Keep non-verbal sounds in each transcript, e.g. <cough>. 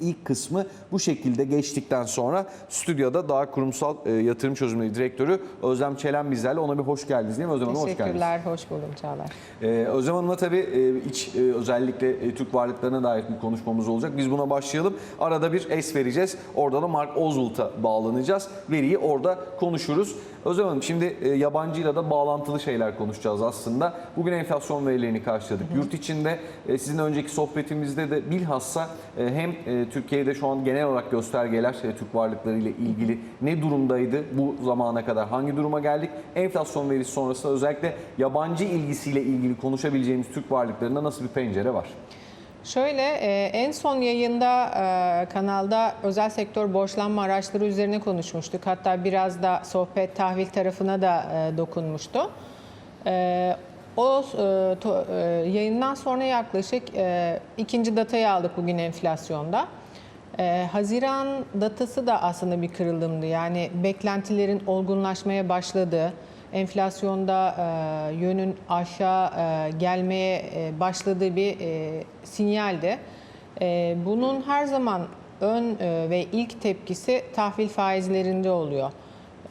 İlk kısmı bu şekilde geçtikten sonra stüdyoda daha kurumsal e, yatırım çözümleri direktörü Özlem Çelen bizlerle. Ona bir hoş geldiniz değil mi Özlem Hanım? Hoş geldiniz. Teşekkürler, hoş buldum Çağlar. Ee, Özlem Hanım'la tabii e, iç e, özellikle e, Türk varlıklarına dair bir konuşmamız olacak. Biz buna başlayalım. Arada bir es vereceğiz. Orada da Mark Oswald'a bağlanacağız. Veriyi orada konuşuruz. Özlem Hanım şimdi e, yabancıyla da bağlantılı şeyler konuşacağız aslında. Bugün enflasyon verilerini karşıladık. Yurt içinde e, sizin önceki sohbetimizde de bilhassa e, hem e, Türkiye'de şu an genel olarak göstergeler e, Türk varlıkları ile ilgili ne durumdaydı bu zamana kadar? Hangi duruma geldik? Enflasyon verisi sonrasında özellikle yabancı ilgisiyle ilgili konuşabileceğimiz Türk varlıklarında nasıl bir pencere var? Şöyle e, en son yayında e, kanalda özel sektör borçlanma araçları üzerine konuşmuştuk. Hatta biraz da sohbet tahvil tarafına da e, dokunmuştu. O yayından sonra yaklaşık ikinci datayı aldık bugün enflasyonda. Haziran datası da aslında bir kırılımdı. Yani beklentilerin olgunlaşmaya başladığı, enflasyonda e, yönün aşağı e, gelmeye e, başladığı bir e, sinyaldi. E, bunun her zaman ön e, ve ilk tepkisi tahvil faizlerinde oluyor.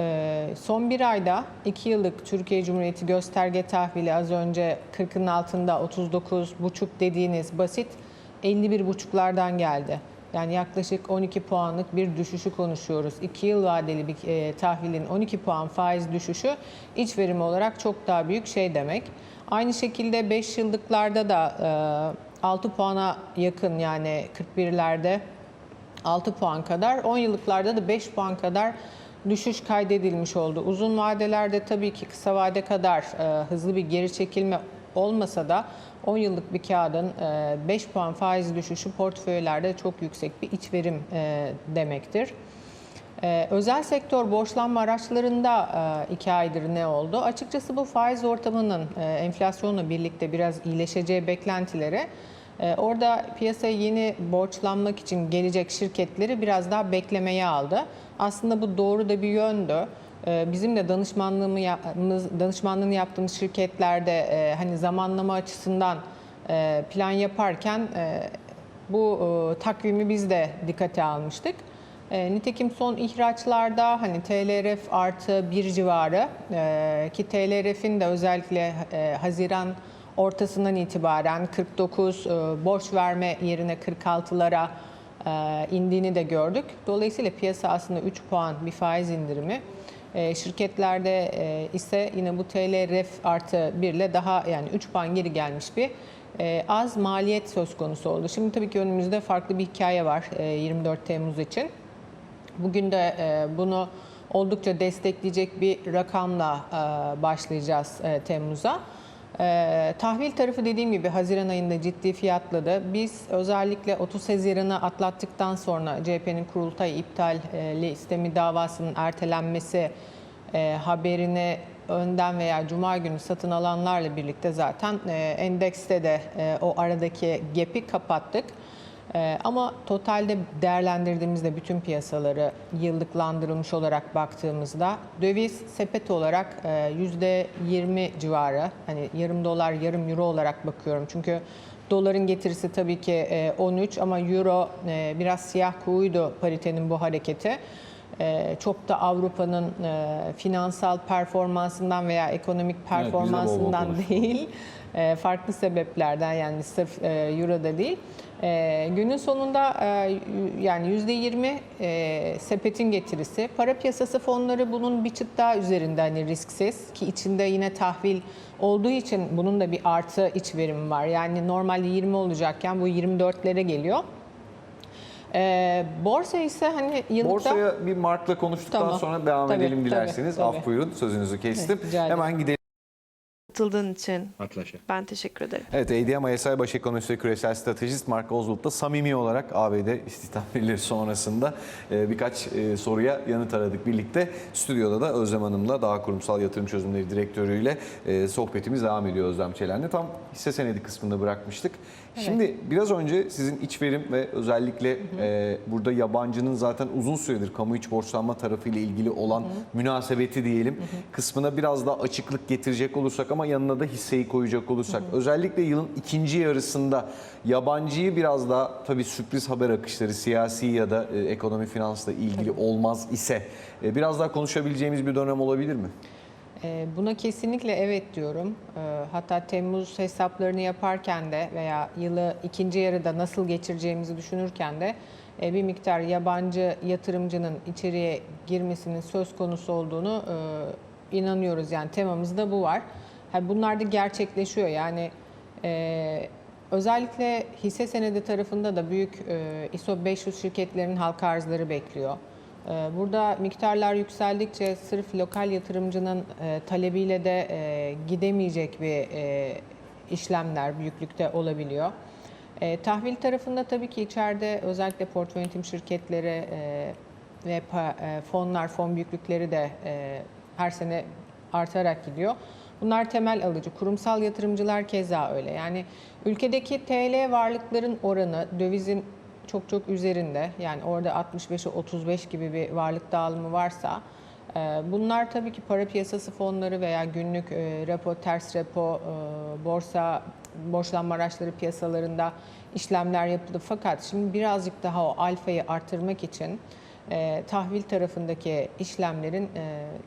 E, son bir ayda 2 yıllık Türkiye Cumhuriyeti gösterge tahvili az önce 40'ın altında 39,5 dediğiniz basit 51,5'lardan geldi. Yani yaklaşık 12 puanlık bir düşüşü konuşuyoruz. 2 yıl vadeli bir e, tahvilin 12 puan faiz düşüşü iç verim olarak çok daha büyük şey demek. Aynı şekilde 5 yıllıklarda da e, 6 puana yakın yani 41'lerde 6 puan kadar, 10 yıllıklarda da 5 puan kadar düşüş kaydedilmiş oldu. Uzun vadelerde tabii ki kısa vade kadar e, hızlı bir geri çekilme olmasa da 10 yıllık bir kağıdın e, 5 puan faiz düşüşü portföylerde çok yüksek bir iç verim e, demektir. Ee, özel sektör borçlanma araçlarında e, iki aydır ne oldu? Açıkçası bu faiz ortamının e, enflasyonla birlikte biraz iyileşeceği beklentileri e, orada piyasaya yeni borçlanmak için gelecek şirketleri biraz daha beklemeye aldı. Aslında bu doğru da bir yöndü. E, Bizim de danışmanlığımı danışmanlığını yaptığımız şirketlerde e, hani zamanlama açısından e, plan yaparken e, bu takvimi biz de dikkate almıştık. Nitekim son ihraçlarda hani TLRF artı bir civarı ki TLRF'in de özellikle Haziran ortasından itibaren 49 e, borç verme yerine 46'lara e, indiğini de gördük. Dolayısıyla piyasa aslında 3 puan bir faiz indirimi. E, şirketlerde e, ise yine bu TLRF artı 1 ile daha yani 3 puan geri gelmiş bir e, az maliyet söz konusu oldu. Şimdi tabii ki önümüzde farklı bir hikaye var e, 24 Temmuz için. Bugün de bunu oldukça destekleyecek bir rakamla başlayacağız Temmuz'a. E, tahvil tarafı dediğim gibi Haziran ayında ciddi fiyatladı. Biz özellikle 30 Haziran'ı atlattıktan sonra CHP'nin kurultay iptali istemi davasının ertelenmesi e, haberini önden veya cuma günü satın alanlarla birlikte zaten e, endekste de e, o aradaki gap'i kapattık. Ee, ama totalde değerlendirdiğimizde bütün piyasaları yıllıklandırılmış olarak baktığımızda döviz sepet olarak e, %20 civarı hani yarım dolar yarım euro olarak bakıyorum. Çünkü doların getirisi tabii ki e, 13 ama euro e, biraz siyah kuyuydu paritenin bu hareketi. E, çok da Avrupa'nın e, finansal performansından veya ekonomik performansından konuştuk. değil e, farklı sebeplerden yani sırf e, Euro'da değil. E, günün sonunda e, yani %20 e, sepetin getirisi. Para piyasası fonları bunun bir çıt daha üzerinde hani risksiz ki içinde yine tahvil olduğu için bunun da bir artı iç verimi var. Yani normalde 20 olacakken bu 24'lere geliyor. E, borsa ise hani yıllıkta... Borsaya bir Mark'la konuştuktan Tamam. sonra devam Tabii, edelim tabii, dilerseniz. tabii. Af buyurun sözünüzü kestim. ederim. Hemen gidelim. Katıldığın için Atlaşa. ben teşekkür ederim. Evet, ADM ISI Baş Ekonomist ve Küresel Stratejist Mark Oswald da samimi olarak ABD istihdam verileri sonrasında e, birkaç e, soruya yanıt aradık birlikte. Stüdyoda da Özlem Hanım'la daha kurumsal yatırım çözümleri direktörüyle e, sohbetimiz devam ediyor Özlem Çelen'le. Tam hisse senedi kısmında bırakmıştık. Şimdi biraz önce sizin iç verim ve özellikle e, burada yabancının zaten uzun süredir kamu iç borçlanma tarafıyla ilgili olan münasebeti diyelim kısmına biraz daha açıklık getirecek olursak ama yanına da hisseyi koyacak olursak. Özellikle yılın ikinci yarısında yabancıyı biraz daha tabii sürpriz haber akışları siyasi ya da e, ekonomi finansla ilgili olmaz ise e, biraz daha konuşabileceğimiz bir dönem olabilir mi? Ee, Buna kesinlikle evet diyorum. Ee, Hatta Temmuz hesaplarını yaparken de veya yılı ikinci yarıda nasıl geçireceğimizi düşünürken de e, bir miktar yabancı yatırımcının içeriye girmesinin söz konusu olduğunu e, inanıyoruz. Yani temamızda bu var. Bunlar da gerçekleşiyor. Yani e, özellikle hisse senedi tarafında da büyük ISO 500 şirketlerinin halka arzları bekliyor. Ee, Burada miktarlar yükseldikçe sırf lokal yatırımcının e, talebiyle de e, gidemeyecek bir e, işlemler büyüklükte olabiliyor. Tahvil tarafında tabii ki içeride özellikle portföy yönetim şirketleri ve fonlar, fon büyüklükleri de her sene artarak gidiyor. Bunlar temel alıcı. Kurumsal yatırımcılar keza öyle. Yani ülkedeki TL varlıkların oranı dövizin çok çok üzerinde. Yani orada 65'e 35 gibi bir varlık dağılımı varsa e, bunlar tabii ki para piyasası fonları veya günlük e, repo, ters repo, e, borsa, borçlanma araçları piyasalarında işlemler yapıldı. Fakat şimdi birazcık daha o alfayı artırmak için tahvil tarafındaki işlemlerin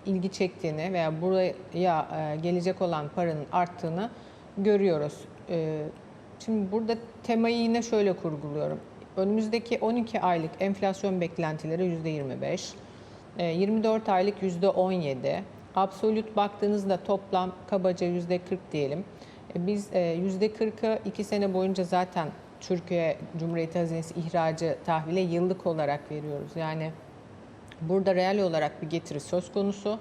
ilgi çektiğini veya buraya gelecek olan paranın arttığını görüyoruz. Şimdi burada temayı yine şöyle kurguluyorum. Önümüzdeki 12 aylık enflasyon beklentileri %25, e, 24 aylık %17, absolut baktığınızda toplam kabaca %40 diyelim. E, Biz e, %40'ı 2 sene boyunca zaten Türkiye Cumhuriyeti Hazinesi ihracı tahvile yıllık olarak veriyoruz. Yani burada reel olarak bir getiri söz konusu.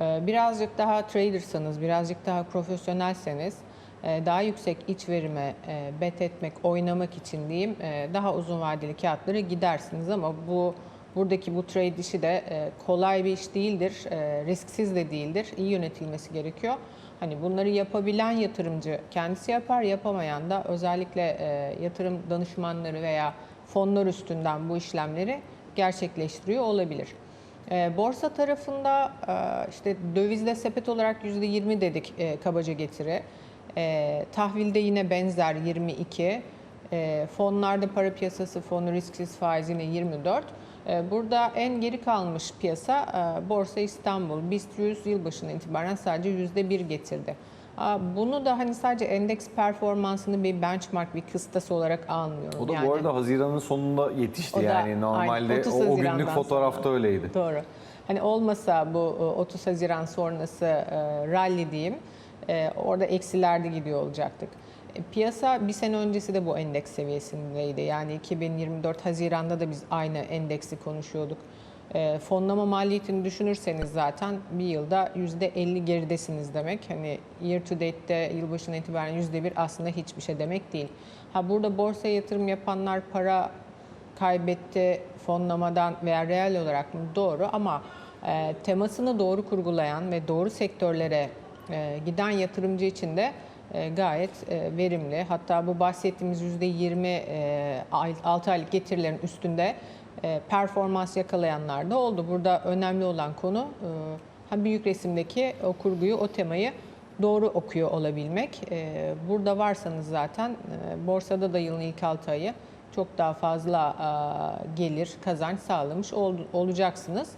Birazcık daha tradersanız, birazcık daha profesyonelseniz e, daha yüksek iç verime e, bet etmek, oynamak için diyeyim e, daha uzun vadeli kağıtlara gidersiniz ama bu buradaki bu trade işi de e, kolay bir iş değildir, e, risksiz de değildir, iyi yönetilmesi gerekiyor. Hani bunları yapabilen yatırımcı kendisi yapar, yapamayan da özellikle e, yatırım danışmanları veya fonlar üstünden bu işlemleri gerçekleştiriyor olabilir. E, borsa tarafında e, işte dövizde sepet olarak %20 dedik e, kabaca getiri. E, tahvilde yine benzer 22. E, fonlarda para piyasası fonu risksiz faiz yine 24. E, burada en geri kalmış piyasa e, Borsa İstanbul. BIST 100 yılbaşından itibaren sadece %1 getirdi. Bunu da hani sadece endeks performansını bir benchmark, bir kıstas olarak almıyorum. O da yani. bu arada Haziran'ın sonunda yetişti da yani aynen, normalde 30 o, o günlük fotoğrafta sonra. öyleydi. Doğru. Hani olmasa bu e, 30 Haziran sonrası e, rally diyeyim, e, orada eksilerde gidiyor olacaktık. E, Piyasa bir sene öncesi de bu endeks seviyesindeydi. Yani 2024 Haziran'da da biz aynı endeksi konuşuyorduk. E, fonlama maliyetini düşünürseniz zaten bir yılda %50 geridesiniz demek. Hani year to date'de yılbaşına itibaren %1 aslında hiçbir şey demek değil. Ha burada borsaya yatırım yapanlar para kaybetti fonlamadan veya reel olarak mı doğru ama e, temasını doğru kurgulayan ve doğru sektörlere giden yatırımcı için de e, gayet e, verimli. Hatta bu bahsettiğimiz %20 e, ay- 6 aylık getirilerin üstünde e, performans yakalayanlar da oldu. Burada önemli olan konu e, hem büyük resimdeki o kurguyu, o temayı doğru okuyor olabilmek. E, Burada varsanız zaten e, borsada da yılın ilk 6 ayı çok daha fazla e, gelir, kazanç sağlamış ol- olacaksınız.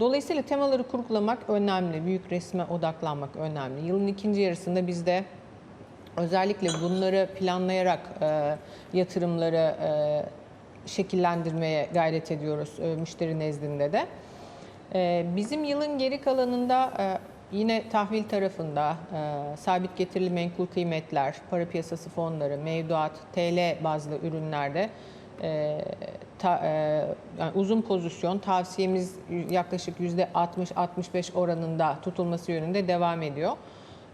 Dolayısıyla temaları kurgulamak önemli, büyük resme odaklanmak önemli. Yılın ikinci yarısında biz de özellikle bunları planlayarak e, yatırımları e, şekillendirmeye gayret ediyoruz e, müşteri nezdinde de. E, bizim yılın geri kalanında e, yine tahvil tarafında e, sabit getirili menkul kıymetler, para piyasası fonları, mevduat, TL bazlı ürünlerde e, ta- e, yani uzun pozisyon tavsiyemiz yaklaşık %60-65 oranında tutulması yönünde devam ediyor.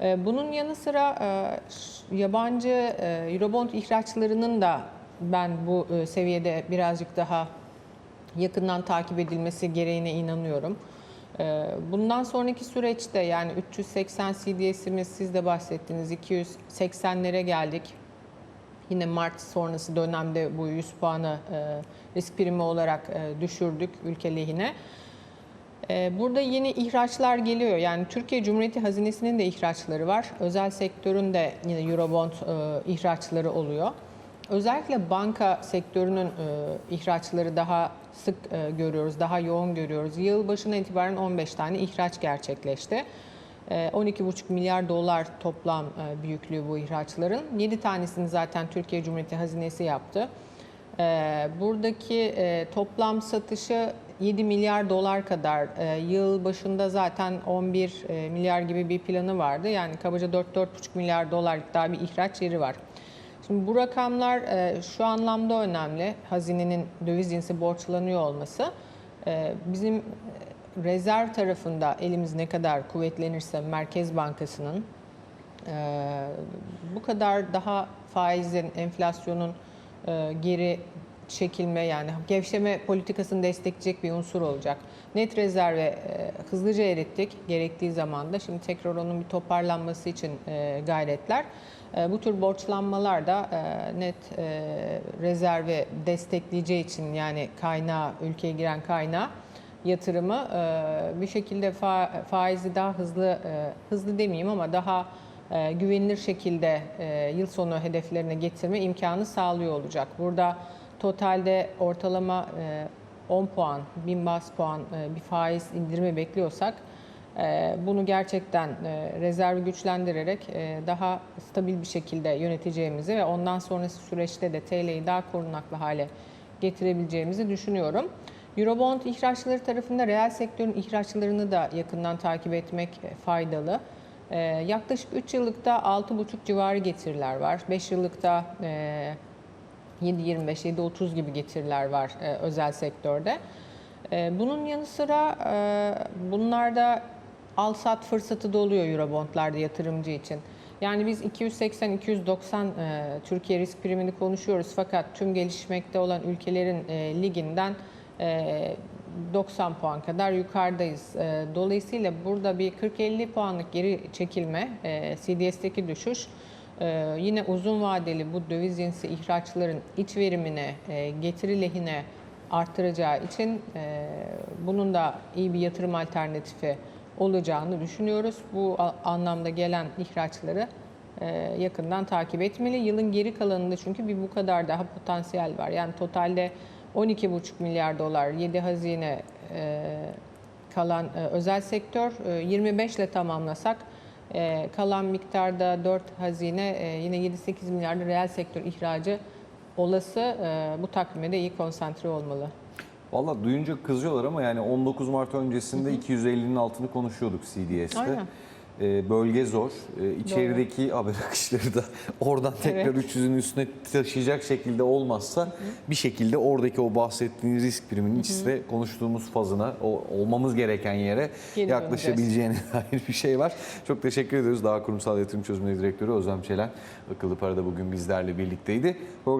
E, Bunun yanı sıra e, yabancı e, Eurobond ihraçlarının da ben bu e, seviyede birazcık daha yakından takip edilmesi gereğine inanıyorum. Ee, Bundan sonraki süreçte yani 380 CDS'imiz siz de bahsettiniz 280'lere geldik. Yine Mart sonrası dönemde bu 100 puanı e, risk primi olarak e, düşürdük ülke lehine. E, Burada yeni ihraçlar geliyor. Yani Türkiye Cumhuriyeti Hazinesi'nin de ihraçları var. Özel sektörün de yine Eurobond ihraçları oluyor. Özellikle banka sektörünün ihraçları daha sık görüyoruz, daha yoğun görüyoruz. Yıl başına itibaren 15 tane ihraç gerçekleşti. E, 12,5 milyar dolar toplam e, büyüklüğü bu ihraçların. 7 tanesini zaten Türkiye Cumhuriyeti Hazinesi yaptı. Ee, Buradaki e, toplam satışı 7 milyar dolar kadar. Ee, Yıl başında zaten 11 e, milyar gibi bir planı vardı. Yani kabaca 4-4,5 milyar dolarlık daha bir ihraç yeri var. Şimdi bu rakamlar şu anlamda önemli. Hazinenin döviz cinsi borçlanıyor olması. Bizim rezerv tarafında elimiz ne kadar kuvvetlenirse Merkez Bankası'nın ee, bu kadar daha faizin, enflasyonun e, geri çekilme yani gevşeme politikasını destekleyecek bir unsur olacak. Net rezerve e, hızlıca erittik gerektiği zamanda. Şimdi tekrar onun bir toparlanması için e, gayretler. E, Bu tür borçlanmalar da e, net e, rezerve destekleyeceği için yani kaynağı, ülkeye giren kaynağı yatırımı e, bir şekilde fa- faizi daha hızlı, e, hızlı demeyeyim ama daha e, güvenilir şekilde yıl sonu hedeflerine getirme imkanı sağlıyor olacak. Burada totalde ortalama e, 10 puan, 1000 bas puan bir faiz indirimi bekliyorsak bunu gerçekten rezervi güçlendirerek daha stabil bir şekilde yöneteceğimizi ve ondan sonrası süreçte de TL'yi daha korunaklı hale getirebileceğimizi düşünüyorum. Eurobond ihraçları tarafında reel sektörün ihraçlarını da yakından takip etmek e, faydalı. Ee, yaklaşık 3 yıllıkta 6,5 civarı getiriler var. 5 yıllıkta e, 7.25, 7.30 gibi getiriler var e, özel sektörde. E, bunun yanı sıra e, bunlarda al-sat fırsatı da oluyor Eurobondlarda yatırımcı için. Yani biz 280-290 e, Türkiye risk primini konuşuyoruz fakat tüm gelişmekte olan ülkelerin e, liginden e, 90 puan kadar yukarıdayız. Dolayısıyla burada bir 40-50 puanlık geri çekilme, CDS'teki düşüş yine uzun vadeli bu döviz cinsi ihraçların iç verimine, getiri lehine artıracağı için bunun da iyi bir yatırım alternatifi olacağını düşünüyoruz. Bu anlamda gelen ihraçları yakından takip etmeli. Yılın geri kalanında çünkü bir bu kadar daha potansiyel var. Yani totalde 12,5 milyar dolar 7 hazine e, kalan e, özel sektör e, 25 ile tamamlasak e, kalan miktarda 4 hazine e, yine 7-8 milyarda reel sektör ihracı olası e, bu takvime de iyi konsantre olmalı. Valla duyunca kızıyorlar ama yani 19 Mart öncesinde 250'nin altını konuşuyorduk CDS'te. Aynen. Ee, bölge zor. Ee, içerideki haber akışları da <laughs> oradan tekrar Evet. 300'ün üstüne taşıyacak şekilde olmazsa bir şekilde oradaki o bahsettiğiniz risk priminin içinde konuştuğumuz fazına, o olmamız gereken yere Geri yaklaşabileceğine <laughs> dair bir şey var. Çok teşekkür ediyoruz. Daha Kurumsal Yatırım Çözümleri Direktörü Özlem Çelen Akıllı Para'da bugün bizlerle birlikteydi. Program